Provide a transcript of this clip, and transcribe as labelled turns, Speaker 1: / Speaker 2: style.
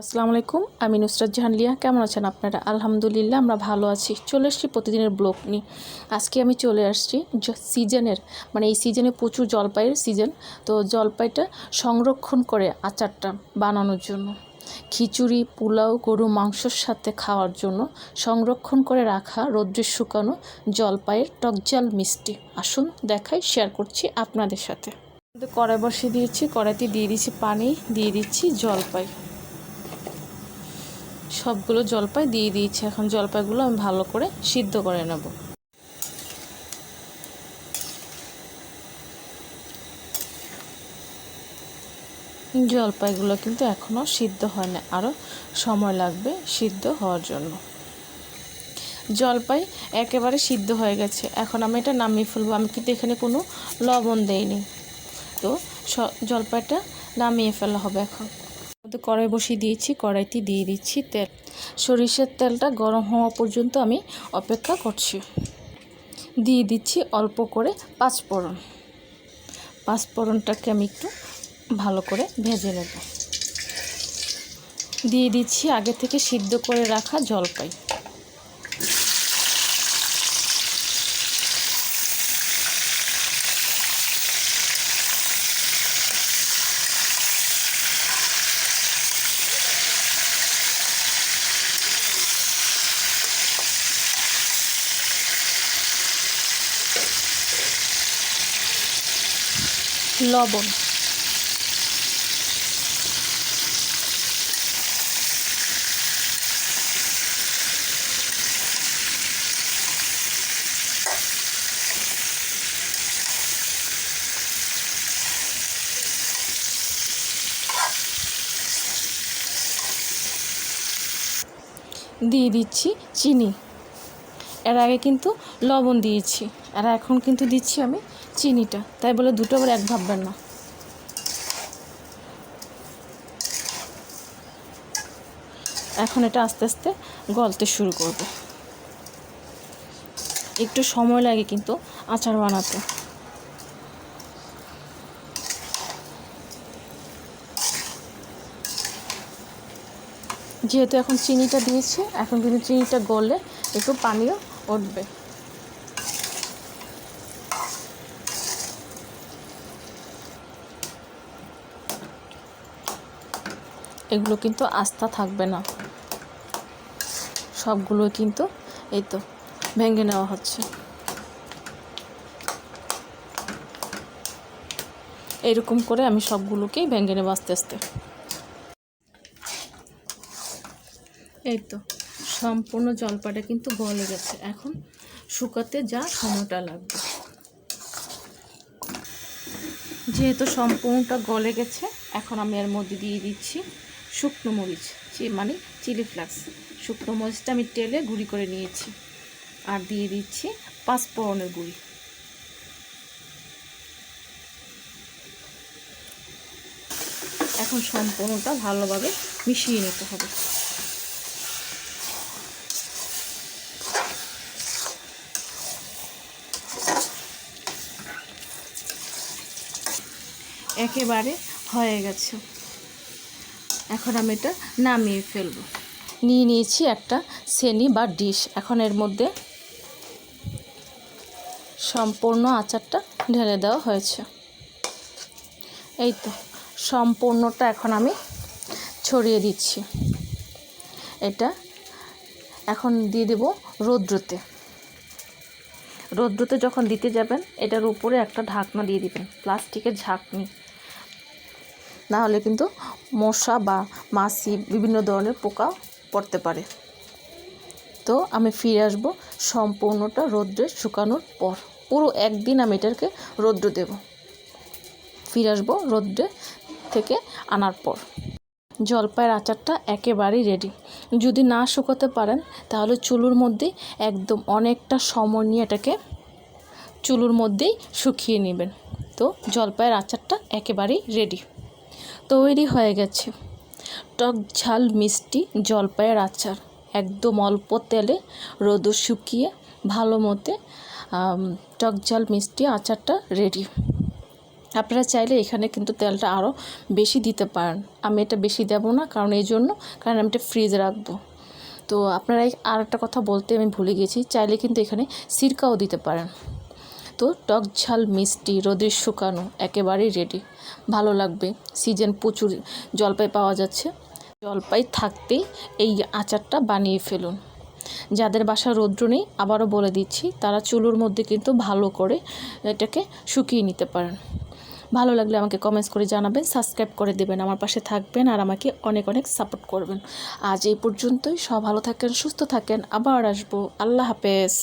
Speaker 1: আসসালামু আলাইকুম, আমি নুসরাত জাহান লিয়া কেমন আছেন আপনারা? আলহামদুলিল্লাহ, আমরা ভালো আছি। চলে এসেছি প্রতিদিনের ব্লগ নিয়ে। আজকে আমি চলে আসছি সিজনের মানে এই সিজনে প্রচুর জলপাইয়ের সিজন। তো জলপাইটা সংরক্ষণ করে আচারটা বানানোর জন্য। খিচুড়ি, পোলাও গরু মাংসর সাথে খাওয়ার জন্য সংরক্ষণ করে রাখা রৌদ্রে শুকানো জলপাইয়ের টকজাল মিষ্টি। আসুন দেখাই, শেয়ার করছি আপনাদের সাথে। কড়াই বসিয়ে দিয়েছি, কড়াইতে দিয়ে দিচ্ছি পানি, দিয়ে দিচ্ছি জলপাই। সবগুলো জলপাই দিয়ে দিয়েছি। এখন জলপাইগুলো আমি ভালো করে সিদ্ধ করে নেব। জলপাইগুলো কিন্তু এখনও সিদ্ধ হয় না। আরও সময় লাগবে সিদ্ধ হওয়ার জন্য। জলপাই একেবারে সিদ্ধ হয়ে গেছে। এখন আমি এটা নামিয়ে ফেলব। আমি কিন্তু এখানে কোনো লবণ দেইনি। তো জলপাইটা নামিয়ে ফেলা হবে এখন। মধ্যে কড়াই বসিয়ে দিয়েছি, কড়াইতে দিয়ে দিচ্ছি তেল। সরিষার তেলটা গরম হওয়া পর্যন্ত আমি অপেক্ষা করছি। দিয়ে দিচ্ছি অল্প করে পাঁচফোড়ন। পাঁচফোড়নটাকে আমি একটু ভালো করে ভেজে নেব। দিয়ে দিচ্ছি আগে থেকে সিদ্ধ করে রাখা জলপাই। লবণ। দিয়ে দিচ্ছি চিনি। এর আগে কিন্তু লবণ দিয়েছি। আর এখন কিন্তু দিচ্ছি আমি চিনিটা। তাই বলে দুটো আবার এক ভাববেন না। এখন এটা আস্তে আস্তে গলতে শুরু করবে। একটু সময় লাগে কিন্তু আচার বানাতে। যেহেতু এখন চিনিটা দিয়েছি, এখন কিন্তু চিনিটা গলে একটু পানিও উঠবে এগুলো কিন্তু আস্থা থাকবে না। সবগুলো কিন্তু এই তো ভেঙে নেওয়া হচ্ছে। এরকম করে আমি সবগুলোকেই ভেঙে নেব আস্তে আস্তে। এই তো। সম্পূর্ণ জলপাটা কিন্তু গলে গেছে। এখন শুকাতে যা সময়টা লাগবে। যেহেতু সম্পূর্ণটা গলে গেছে, এখন আমি এর মধ্যে দিয়ে দিচ্ছি শুকনো মরিচ মানে চিলি ফ্লাক্স। শুকনো মরিচটা আমি তেলে গুঁড়ি করে নিয়েছি। আর দিয়ে দিচ্ছি পাঁচফোড়নের গুঁড়ি। এখন সম্পূর্ণটা ভালোভাবে মিশিয়ে নিতে হবে। একেবারে হয়ে গেছে। এখন আমি এটা নামিয়ে ফেলব। নিয়ে নিয়েছি একটা সেনি বা ডিশ। এখন এর মধ্যে সম্পূর্ণ আচারটা ঢেলে দেওয়া হয়েছে। এই তো, সম্পূর্ণটা এখন আমি ছড়িয়ে দিচ্ছি। এটা এখন দিয়ে দেব রৌদ্রতে। রৌদ্রতে যখন দিতে যাবেন, এটার উপরে একটা ঢাকনা দিয়ে দিবেন, প্লাস্টিকের ঝাঁকনি। না হলে কিন্তু মশা বা মাছি বিভিন্ন ধরনের পোকা পড়তে পারে। তো আমি ফিরে আসব সম্পূর্ণটা রোদ্রে শুকানোর পর। পুরো একদিন আমি এটাকে রৌদ্র দেব। ফিরে আসব রোদ্রে থেকে আনার পর। জলপাইয়ের আচারটা একেবারেই রেডি যদি না শুকোতে পারেন, তাহলে চুলুর মধ্যেই একদম অনেকটা সময় নিয়ে এটাকে চুলুর মধ্যেই শুকিয়ে নেবেন। তো জলপাইয়ের আচারটা একেবারেই রেডি তৈরি হয়ে গেছে। টক ঝাল মিষ্টি জলপাইয়ের আচার। একদম অল্প তেলে রোদ শুকিয়ে ভালো মতে টক ঝাল মিষ্টি আচারটা রেডি আপনারা চাইলে এখানে কিন্তু তেলটা আরও বেশি দিতে পারেন। আমি এটা বেশি দেবো না, কারণ এই জন্য, কারণ আমি এটা ফ্রিজে রাখব। তো আপনারা আর একটা কথা বলতে আমি ভুলে গেছি, চাইলে কিন্তু এখানে সিরকাও দিতে পারেন। তো টক ঝাল মিষ্টি, রোদের শুকানো, একেবারেই রেডি ভালো লাগবে। সিজন প্রচুর জলপাই পাওয়া যাচ্ছে। জলপাই থাকতেই এই আচারটা বানিয়ে ফেলুন। যাদের বাসা রৌদ্র নেই, আবারও বলে দিচ্ছি, তারা চুলোর মধ্যে কিন্তু ভালো করে এটাকে শুকিয়ে নিতে পারেন। ভালো লাগলে আমাকে কমেন্টস করে জানাবেন সাবস্ক্রাইব করে দেবেন, আমার পাশে থাকবেন আর আমাকে অনেক অনেক সাপোর্ট করবেন। আজ এই পর্যন্তই, সব ভালো থাকেন, সুস্থ থাকেন, আবার আসব। আল্লাহ হাফেজ।